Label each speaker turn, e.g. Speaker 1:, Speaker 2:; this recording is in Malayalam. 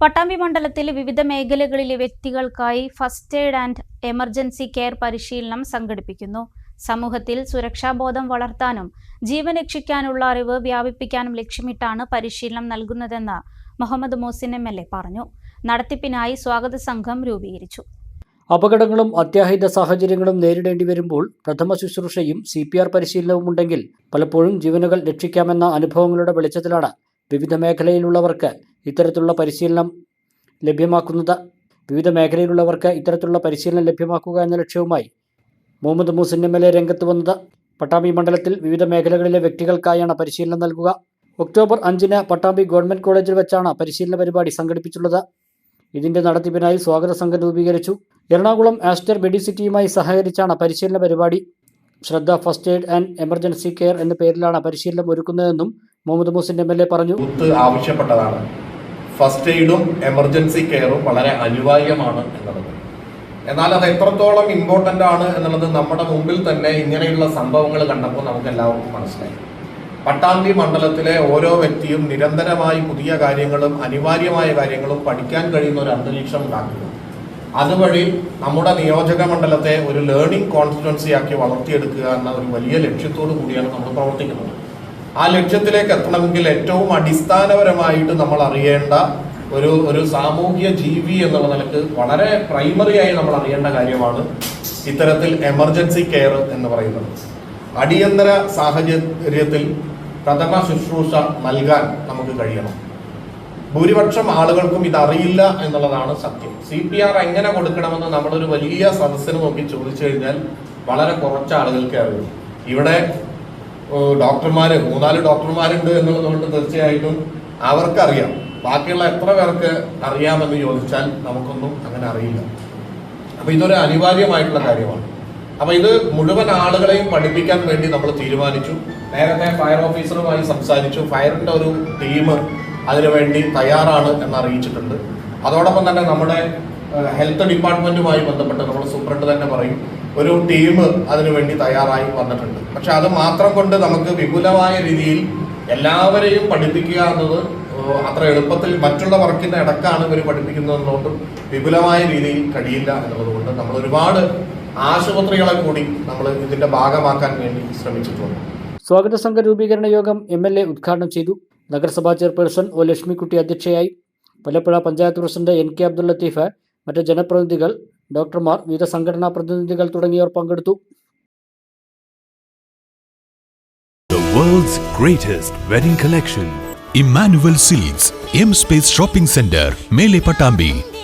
Speaker 1: പട്ടാമ്പി മണ്ഡലത്തിൽ വിവിധ മേഖലകളിലെ വ്യക്തികൾക്കായി first aid and emergency care പരിശീലനം സംഘടിപ്പിക്കുന്നു. സമൂഹത്തിൽ സുരക്ഷാബോധം വളർത്താനും ജീവൻ രക്ഷിക്കാനുള്ള അറിവ് വ്യാപിപ്പിക്കാനും ലക്ഷ്യമിട്ടാണ് പരിശീലനം നൽകുന്നതെന്ന് Muhammad Mohsin M L A പറഞ്ഞു. നടത്തിപ്പിനായി സ്വാഗത സംഘം രൂപീകരിച്ചു.
Speaker 2: അപകടങ്ങളും അത്യാഹിത സാഹചര്യങ്ങളും നേരിടേണ്ടി വരുമ്പോൾ പ്രഥമ ശുശ്രൂഷയും സി പി ആർ പരിശീലനവും ഉണ്ടെങ്കിൽ പലപ്പോഴും ജീവനുകൾ രക്ഷിക്കാമെന്ന അനുഭവങ്ങളുടെ വെളിച്ചത്തിലാണ് വിവിധ മേഖലയിലുള്ളവർക്ക് ഇത്തരത്തിലുള്ള പരിശീലനം ലഭ്യമാക്കുന്നത് വിവിധ മേഖലയിലുള്ളവർക്ക് ഇത്തരത്തിലുള്ള പരിശീലനം ലഭ്യമാക്കുക എന്ന ലക്ഷ്യവുമായി മുഹമ്മദ് മൂസിൻ എം എൽ രംഗത്ത് വന്നത്. പട്ടാമ്പി മണ്ഡലത്തിൽ വിവിധ മേഖലകളിലെ വ്യക്തികൾക്കായാണ് പരിശീലനം നൽകുക. ഒക്ടോബർ അഞ്ചിന് പട്ടാമ്പി ഗവൺമെന്റ് കോളേജിൽ വെച്ചാണ് പരിശീലന പരിപാടി സംഘടിപ്പിച്ചുള്ളത് ഇതിന്റെ നടത്തിപ്പിനായി സ്വാഗത സംഘം രൂപീകരിച്ചു. എറണാകുളം ആസ്റ്റർ മെഡിസിറ്റിയുമായി സഹകരിച്ചാണ് പരിശീലന പരിപാടി. Shraddha first aid and emergency care എന്ന പേരിലാണ് പരിശീലനം ഒരുക്കുന്നതെന്നും Muhammad Muhsin M L A പറഞ്ഞു.
Speaker 3: ആവശ്യപ്പെട്ടതാണ്. ഫസ്റ്റ് എയ്ഡും എമർജൻസി കെയറും വളരെ അനിവാര്യമാണ് എന്നുള്ളത്. എന്നാൽ അത് എത്രത്തോളം ഇമ്പോർട്ടന്റ് ആണ് എന്നുള്ളത് നമ്മുടെ മുമ്പിൽ തന്നെ ഇങ്ങനെയുള്ള സംഭവങ്ങൾ കണ്ടപ്പോൾ നമുക്ക് എല്ലാവർക്കും മനസ്സിലായി. പട്ടാമ്പി മണ്ഡലത്തിലെ ഓരോ വ്യക്തിയും നിരന്തരമായി പുതിയ കാര്യങ്ങളും അനിവാര്യമായ കാര്യങ്ങളും പഠിക്കാൻ കഴിയുന്ന ഒരു അന്തരീക്ഷം ഉണ്ടാക്കുന്നു. അതുവഴി നമ്മുടെ നിയോജക മണ്ഡലത്തെ ഒരു ലേണിംഗ് കോൺസ്റ്റിറ്റ്വൻസി ആക്കി വളർത്തിയെടുക്കുക എന്ന ഒരു വലിയ ലക്ഷ്യത്തോടു കൂടിയാണ് നമ്മൾ പ്രവർത്തിക്കുന്നത്. ആ ലക്ഷ്യത്തിലേക്ക് എത്തണമെങ്കിൽ ഏറ്റവും അടിസ്ഥാനപരമായിട്ട് നമ്മൾ അറിയേണ്ട ഒരു ഒരു സാമൂഹ്യ ജീവി എന്നുള്ള നിലയ്ക്ക് വളരെ പ്രൈമറി ആയി നമ്മൾ അറിയേണ്ട കാര്യമാണ് ഇത്തരത്തിൽ എമർജൻസി കെയർ എന്ന് പറയുന്നത്. അടിയന്തര സാഹചര്യത്തിൽ പ്രഥമ ശുശ്രൂഷ നൽകാൻ നമുക്ക് കഴിയണം. ഭൂരിപക്ഷം ആളുകൾക്കും ഇതറിയില്ല എന്നുള്ളതാണ് സത്യം. സി പി ആർ എങ്ങനെ കൊടുക്കണമെന്ന് നമ്മളൊരു വലിയ സദസ്സിന് നോക്കി ചോദിച്ചു കഴിഞ്ഞാൽ വളരെ കുറച്ച് ആളുകൾക്ക് അറിയൂ. ഇവിടെ ഏഹ്, ഡോക്ടർമാര് മൂന്നാൽ ഡോക്ടർമാരുണ്ട് എന്നുള്ളതുകൊണ്ട് തീർച്ചയായിട്ടും അവർക്കറിയാം. ബാക്കിയുള്ള എത്ര പേർക്ക് അറിയാമെന്ന് ചോദിച്ചാൽ നമുക്കൊന്നും അങ്ങനെ അറിയില്ല. അപ്പൊ ഇതൊരു അനിവാര്യമായിട്ടുള്ള കാര്യമാണ്. അപ്പൊ ഇത് മുഴുവൻ ആളുകളെയും പഠിപ്പിക്കാൻ വേണ്ടി നമ്മൾ തീരുമാനിച്ചു. നേരത്തെ ഫയർ ഓഫീസറുമായി സംസാരിച്ചു. ഫയറിന്റെ ഒരു ടീം അതിനുവേണ്ടി തയ്യാറാണ് എന്ന് അറിയിച്ചിട്ടുണ്ട് അതോടൊപ്പം തന്നെ നമ്മുടെ ഹെൽത്ത് ഡിപ്പാർട്ട്മെന്റുമായി ബന്ധപ്പെട്ട് നമ്മൾ സൂപ്രണ്ട് തന്നെ പറയും. ഒരു ടീം അതിനുവേണ്ടി തയ്യാറായി വന്നിട്ടുണ്ട്. പക്ഷെ അത് മാത്രം കൊണ്ട് നമുക്ക് വിപുലമായ രീതിയിൽ എല്ലാവരെയും പഠിപ്പിക്കുക എന്നത് അത്ര എളുപ്പത്തിൽ മറ്റുള്ള വർക്കിന്റെ ഇടക്കാണ് ഇവർ പഠിപ്പിക്കുന്നതെന്നുകൊണ്ടും വിപുലമായ രീതിയിൽ കഴിയില്ല എന്നുള്ളതുകൊണ്ട് നമ്മൾ ഒരുപാട് ആശുപത്രികളെ കൂടി നമ്മൾ ഇതിന്റെ ഭാഗമാക്കാൻ വേണ്ടി ശ്രമിച്ചിട്ടുണ്ട്.
Speaker 2: സ്വാഗത സംഘ രൂപീകരണ യോഗം എം എൽ എ ഉദ്ഘാടനം ചെയ്തു. നഗരസഭാ ചെയർപേഴ്സൺ ഒ ലക്ഷ്മിക്കുട്ടി അധ്യക്ഷയായി. Palappuzha panchayat president N K Abdul Latheef മറ്റ് ജനപ്രതിനിധികൾ ഡോക്ടർമാർ വിവിധ സംഘടനാ പ്രതിനിധികൾ തുടങ്ങിയവർ പങ്കെടുത്തു
Speaker 4: world's greatest wedding collection. Emmanuel Silks, M Space Shopping Center, Mele Patambi.